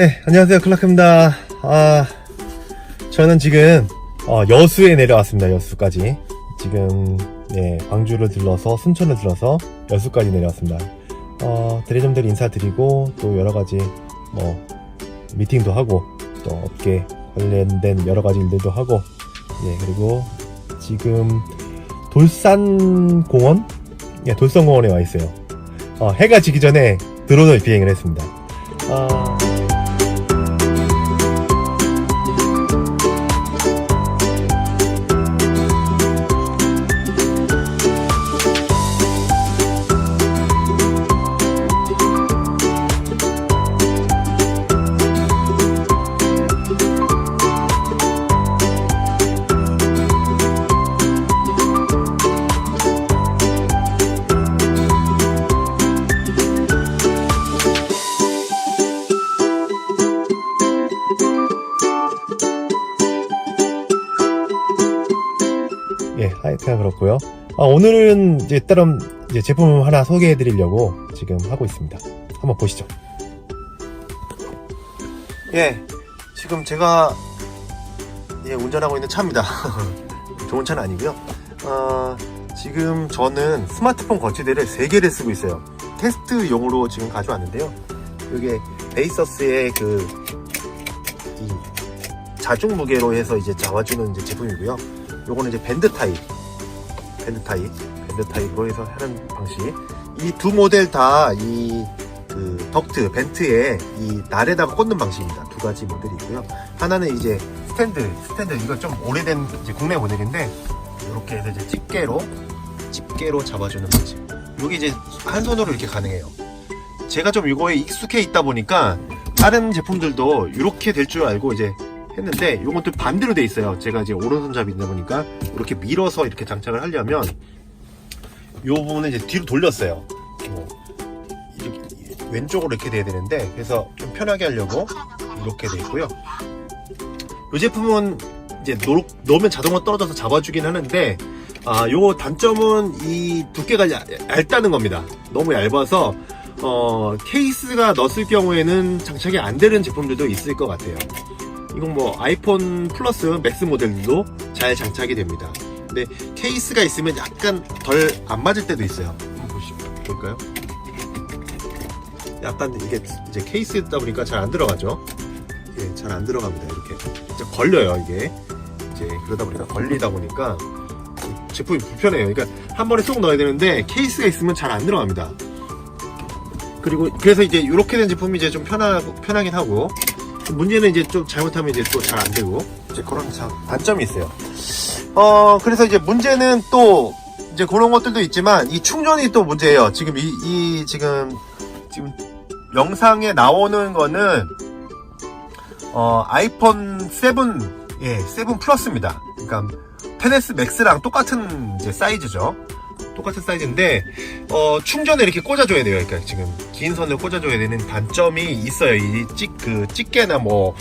네, 안녕하세요. 클라크입니다. 아, 저는 지금 어, 여수에 내려왔습니다. 여수까지. 지금 네, 광주를 들러서 순천을 들러서 여수까지 내려왔습니다. 어, 대리점들 인사드리고 또 여러 가지 뭐 미팅도 하고 또 업계 관련된 여러 가지 일들도 하고 예, 그리고 지금 돌산공원? 예, 돌산공원에 와 있어요. 어, 해가 지기 전에 드론을 비행을 했습니다. 아, 예, 하여튼 그렇고요. 아, 오늘은 이제 다른 이제 제품 하나 소개해 드리려고 지금 하고 있습니다. 한번 보시죠. 예, 지금 제가 예, 운전하고 있는 차입니다. 좋은 차는 아니고요. 어, 지금 저는 스마트폰 거치대를 3개를 쓰고 있어요. 테스트용으로 지금 가져왔는데요. 이게 베이서스의 그, 이 자중 무게로 해서 이제 잡아주는 이제 제품이고요. 요거는 이제 밴드 타입, 밴드 타입, 밴드 타입으로 해서 하는 방식. 이 두 모델 다 이 그 덕트, 벤트에 이 날에다가 꽂는 방식입니다. 두 가지 모델이 있고요. 하나는 이제 스탠드, 스탠드 이거 좀 오래된 이제 국내 모델인데 이렇게 해서 이제 집게로 집게로 잡아주는 방식. 이게 이제 한 손으로 이렇게 가능해요. 제가 좀 이거에 익숙해 있다 보니까 다른 제품들도 이렇게 될 줄 알고 이제 했는데 또 반대로 돼 있어요. 제가 이제 오른손잡이다 보니까 이렇게 밀어서 이렇게 장착을 하려면 이 부분은 이제 뒤로 돌렸어요. 뭐 이렇게 왼쪽으로 이렇게 돼야 되는데 그래서 좀 편하게 하려고 이렇게 돼 있고요. 이 제품은 이제 놓, 놓으면 자동으로 떨어져서 잡아주긴 하는데 아, 요 단점은 이 두께가 얇, 얇다는 겁니다. 너무 얇아서 어, 케이스가 넣었을 경우에는 장착이 안 되는 제품들도 있을 것 같아요. 이건 뭐 아이폰 플러스 맥스 모델도 잘 장착이 됩니다. 근데 케이스가 있으면 약간 덜 안 맞을 때도 있어요. 보시죠. 볼까요? 약간 이게 이제 케이스다 보니까 잘 안 들어가죠. 예, 잘 안 들어갑니다. 이렇게 이제 걸려요 이게 이제 그러다 보니까 걸리다 보니까 제품이 불편해요. 그러니까 한 번에 쏙 넣어야 되는데 케이스가 있으면 잘 안 들어갑니다. 그리고 그래서 이제 이렇게 된 제품이 이제 좀 편하고 편하긴 하고 문제는 이제 좀 잘못하면 이제 또 잘 안 되고 이제 그런 참 단점이 있어요. 어 그래서 이제 문제는 또 이제 그런 것들도 있지만 이 충전이 또 문제예요. 지금 이, 이 지금 지금 영상에 나오는 거는 어 아이폰 7 예, 7 플러스입니다. 그러니까 10s 맥스랑 똑같은 이제 사이즈죠. 똑같은 사이즈인데 어, 충전에 이렇게 꽂아줘야 돼요. 그러니까 지금 긴 선을 꽂아줘야 되는 단점이 있어요. 이 찍 그 집게나 뭐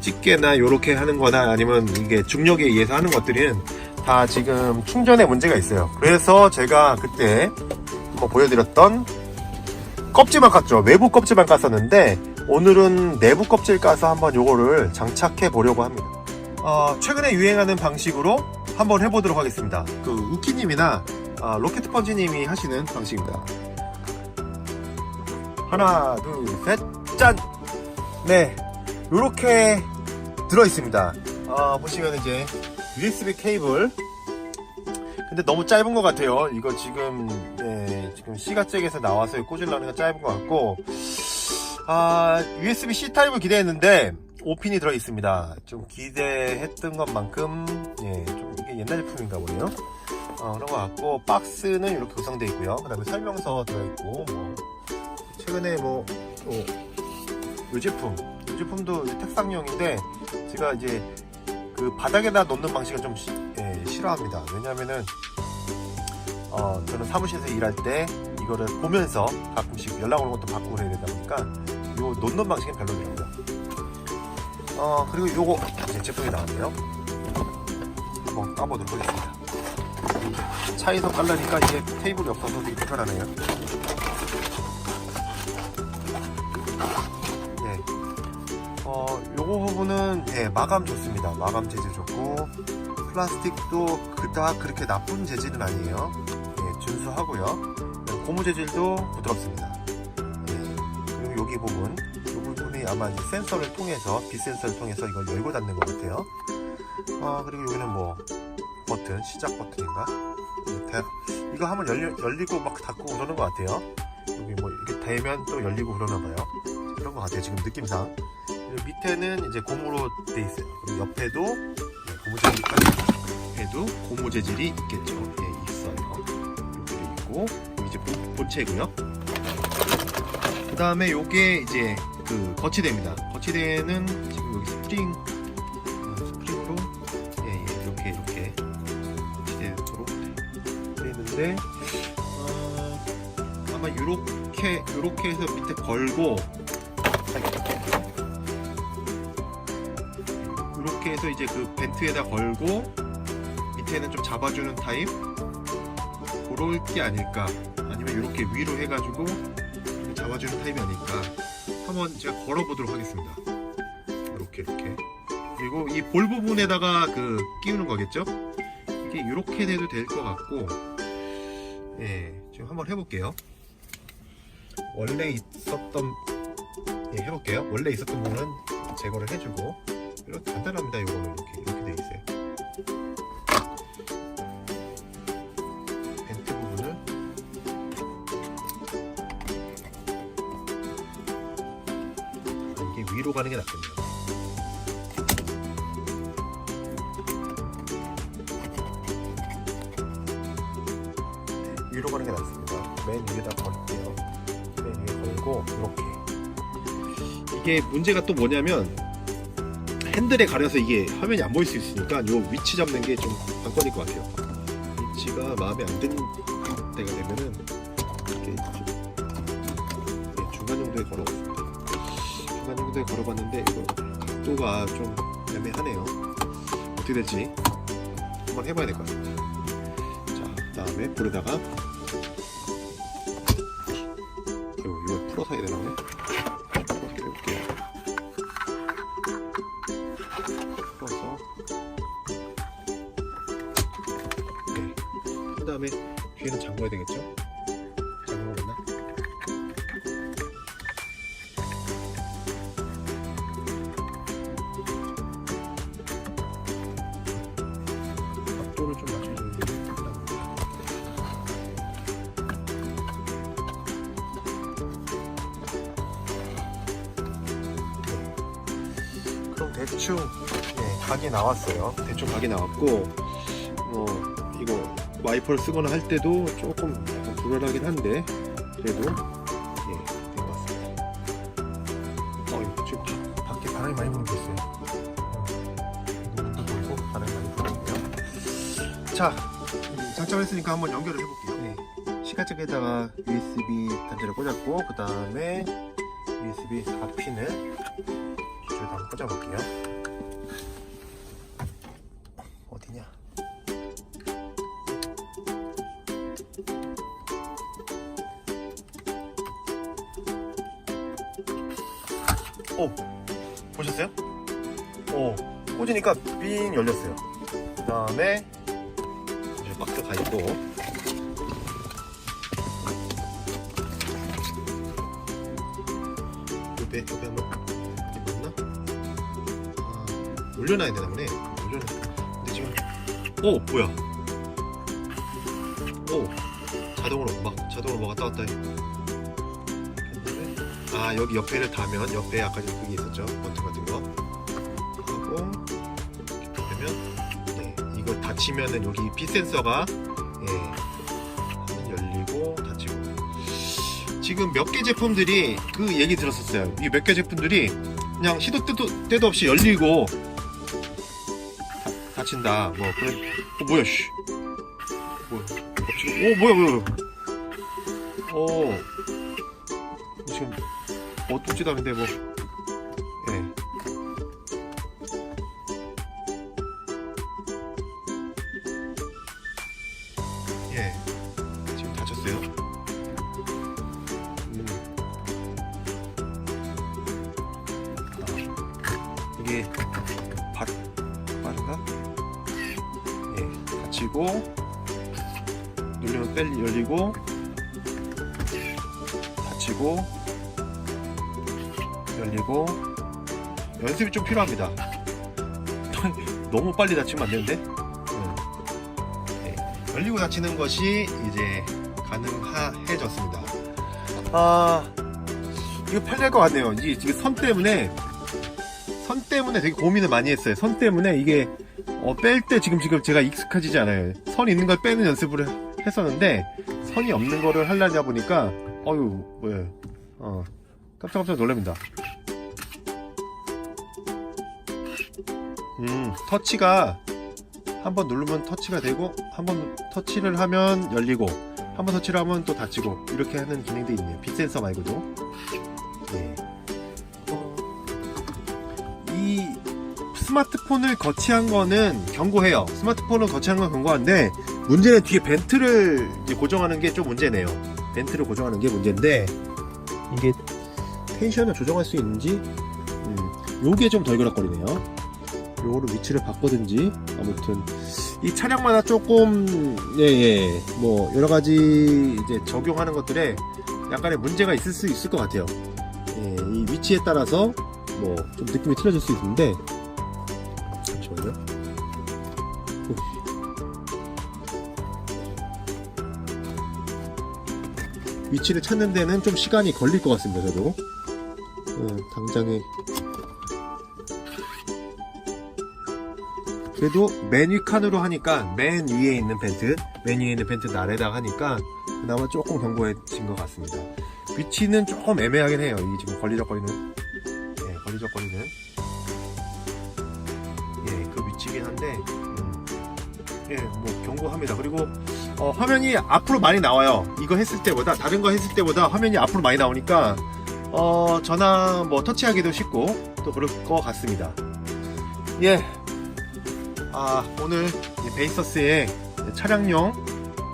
집게나 요렇게 하는 거나 아니면 이게 중력에 의해서 하는 것들은 다 지금 충전에 문제가 있어요. 그래서 제가 그때 뭐 보여드렸던 껍질만 깠죠. 외부 껍질만 깠었는데 오늘은 내부 껍질 까서 한번 요거를 장착해 보려고 합니다. 어, 최근에 유행하는 방식으로 한번 해보도록 하겠습니다. 그 우키님이나 아, 로켓 펀치님이 하시는 방식입니다. 하나, 둘, 셋, 짠! 네, 요렇게 들어 있습니다. 아, 보시면 이제 USB 케이블. 근데 너무 짧은 것 같아요. 이거 지금, 네, 지금 C가잭에서 나와서 꽂으려는 건 짧은 것 같고, 아, USB-C 타입을 기대했는데, 5핀이 들어 있습니다. 좀 기대했던 것만큼, 예, 좀 이게 옛날 제품인가 보네요. 어, 그런 것 같고 박스는 이렇게 구성되어 있고요. 그 다음에 설명서 들어있고 뭐 최근에 뭐또이 제품, 이 제품도 이제 책상용인데 제가 이제 그 바닥에다 놓는 방식을 좀 시- 예, 싫어합니다. 왜냐면은 어, 저는 사무실에서 일할 때 이거를 보면서 가끔씩 연락 오는 것도 받고 그래야 되다 보니까 요 놓는 방식은 별로더라고요. 어 그리고 요거 이제 제품이 나왔네요. 한번 까보도록 하겠습니다. 차에서 깔라니까 이게 테이블이 없어서 되게 불편하네요. 네. 어, 요거 부분은 예, 마감 좋습니다. 마감 재질 좋고 플라스틱도 그닥 그렇게 나쁜 재질은 아니에요. 예, 준수하고요. 고무 재질도 부드럽습니다. 예, 그리고 여기 부분, 이 부분이 아마 센서를 통해서 빛 센서를 통해서 이걸 열고 닫는 것 같아요. 어, 그리고 여기는 뭐 버튼, 시작 버튼인가? 이거 한번 열리, 열리고 막 닫고 그러는 것 같아요. 여기 뭐 이렇게 대면 또 열리고 그러나 봐요. 그런 것 같아요. 지금 느낌상. 그리고 밑에는 이제 고무로 돼 있어요. 그리고 옆에도 네, 고무 재질 옆에도 고무 재질이 있겠죠. 예, 있어요. 여기 이제 본- 본체고요. 그 다음에 요게 이제 그 거치대입니다. 거치대는 지금 여기 스프링 돼 있는데 어, 아마 요렇게 요렇게 해서 밑에 걸고 이렇게 해서 이제 그 벤트에다 걸고 밑에는 좀 잡아주는 타입? 그럴 게 아닐까? 아니면 이렇게 위로 해가지고 잡아주는 타입이 아닐까? 한번 제가 걸어보도록 하겠습니다. 이렇게 이렇게. 그리고 이 볼 부분에다가 그 끼우는 거겠죠? 이게 이렇게 돼도 될 것 같고 예 지금 한번 해볼게요 원래 있었던 예, 해볼게요 원래 있었던 부분은 제거를 해주고 이렇게 간단합니다. 이거는 이렇게 이렇게 돼 있어요. 벤트 부분은 이게 위로 가는 게 낫겠네요. 이게 문제가 또 뭐냐면 핸들에 가려서 이게 화면이 안 보일 수 있으니까 요 위치 잡는 게 좀 관건일 것 같아요. 위치가 마음에 안 드는 때가 되면은 이렇게 네, 중간 정도에 걸어봤습니다. 중간 정도에 걸어봤는데 이거 각도가 좀 애매하네요. 어떻게 될지 한번 해봐야 될 것 같습니다. 자, 그 다음에 볼에다가 이거 이거 풀어서 해야 되나? 다음에 뒤에는 잠궈야 되겠죠? 잠궈봤나? 각도를 좀 필요합니다. 그럼 대충 네, 각이 나왔어요. 대충 각이 나왔고 뭐 이거 와이퍼를 쓰거나 할 때도 조금 약간 불안하긴 한데 그래도 예, 된것 같습니다. 어, 지금 바, 밖에 바람이 많이 부는 게 있어요. 눈도 보이고 바람이 많이 부는데요. 자, 음, 장착을 했으니까 한번 연결을 해볼게요. 네. 시가책에다가 USB 단자를 꽂았고 그 다음에 USB 4핀을 이쪽에 한번 꽂아볼게요. 어디냐? 오 보셨어요? 오 꽂으니까 삥 열렸어요. 그 다음에 이제 박스 가 있고 옆에 옆에 한번 맞나? 아, 올려놔야 되나 보네. 올려놔. 근데 지금 오 뭐야? 오 자동으로 막 자동으로 뭐 왔다 갔다 해. 아 여기 옆에를 다면 옆에 아까 좀 그게 있었죠? 버튼 같은 거. 하고 이렇게 되면 네 이거 닫히면은 여기 빛 센서가 예 열리고 닫히고. 지금 몇 개 제품들이 그 얘기 들었었어요. 이 몇 개 제품들이 그냥 시도 때도, 때도 없이 열리고 다, 닫힌다. 뭐 그래 어 뭐야 씨. 뭐야 어, 지금 오 뭐야 뭐야. 오 지금 뭐 뚫지도 않는데 뭐 예. 예. 지금 다쳤어요. 음. 아. 이게 바, 빠른가? 예, 닫히고 누르면 빨리 열리고 닫히고 열리고 연습이 좀 필요합니다. 너무 빨리 닫히면 안 되는데. 음. 네, 열리고 닫히는 것이 이제 가능해졌습니다. 아, 이거 편리할 것 같네요. 이게 지금 선 때문에 선 때문에 되게 고민을 많이 했어요. 선 때문에 이게 어, 뺄 때 지금 지금 제가 익숙하지지 않아요. 선 있는 걸 빼는 연습을 했었는데 선이 없는 거를 하려다 보니까 어유 뭐야 어 깜짝깜짝 놀랍니다. 음 터치가 한번 누르면 터치가 되고 한번 터치를 하면 열리고 한번 터치를 하면 또 닫히고 이렇게 하는 기능도 있네요. 빛 센서 말고도. 네. 어, 이 스마트폰을 거치한 거는 경고해요. 스마트폰을 거치한 건 경고한데 문제는 뒤에 벤트를 고정하는 게 좀 문제네요. 벤트를 고정하는 게 문제인데 이게 텐션을 조정할 수 있는지 음, 요게 좀 덜그럭거리네요. 요거를 위치를 바꿔든지 아무튼 이 차량마다 조금 예예 뭐 여러 가지 이제 적용하는 것들에 약간의 문제가 있을 수 있을 것 같아요. 예, 이 위치에 따라서 뭐 좀 느낌이 틀려질 수 있는데 잠시만요. 위치를 찾는 데는 좀 시간이 걸릴 것 같습니다. 저도 어, 당장에 그래도 맨 위 칸으로 하니까 맨 위에 있는 벤트 맨 위에 있는 벤트 아래다 하니까 그나마 조금 견고해진 것 같습니다. 위치는 조금 애매하긴 해요. 이 지금 걸리적거리는 예, 걸리적거리는 예, 그 위치긴 한데 음, 예, 뭐 견고합니다. 그리고 어, 화면이 앞으로 많이 나와요. 이거 했을 때보다 다른 거 했을 때보다 화면이 앞으로 많이 나오니까 어, 전화 뭐 터치하기도 쉽고 또 그럴 것 같습니다. 예. 아, 오늘 이 베이서스의 차량용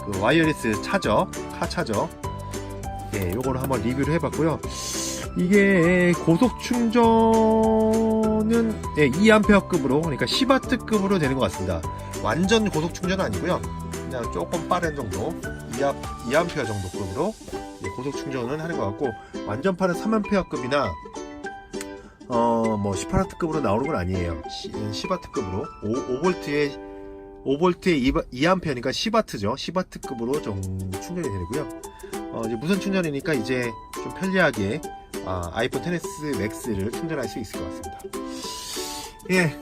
그 와이어리스 차저, 카 차저 예, 요거를 한번 리뷰를 해봤고요. 이게 고속 충전은 예, 2A급으로 그러니까 10W급으로 되는 것 같습니다. 완전 고속 충전은 아니고요. 그냥 조금 빠른 정도 2A, 2A 정도 급으로 예, 고속 충전은 하는 것 같고 완전 빠른 3A급이나 어 뭐 18W급으로 나오는 건 아니에요. 10W급으로 5V에 5V에 2A니까 10W죠. 10W급으로 좀 충전이 되고요. 어, 이제 무선 충전이니까 이제 좀 편리하게 아, 아이폰 10s 맥스를 충전할 수 있을 것 같습니다. 예.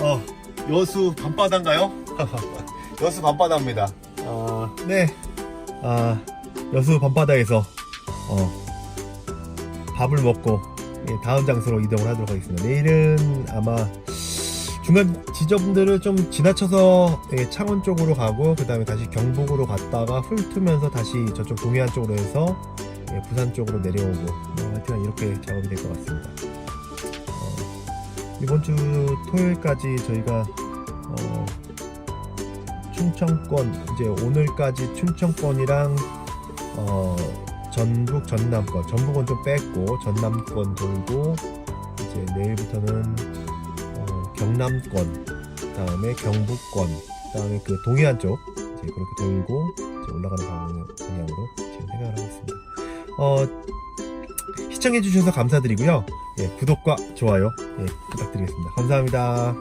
어, 여수 밤바다인가요? 여수 밤바다입니다. 어, 네. 아, 여수 밤바다에서 어, 밥을 먹고 예, 다음 장소로 이동을 하도록 하겠습니다. 내일은 아마 중간 지점들을 좀 지나쳐서 예, 창원 쪽으로 가고 그 다음에 다시 경북으로 갔다가 훑으면서 다시 저쪽 동해안 쪽으로 해서 예, 부산 쪽으로 내려오고 뭐 하여튼 이렇게 작업이 될 것 같습니다. 어, 이번 주 토요일까지 저희가 어, 충청권 이제 오늘까지 충청권이랑 어, 전북 전남권 전북은 좀 뺐고 전남권 돌고 이제 내일부터는 어, 경남권 그다음에 경북권 그다음에 그 동해안 쪽 이제 그렇게 돌고 이제 올라가는 방향- 방향으로 지금 생각을 하고 있습니다. 어, 시청해 주셔서 감사드리고요. 예, 구독과 좋아요 예, 부탁드리겠습니다. 감사합니다.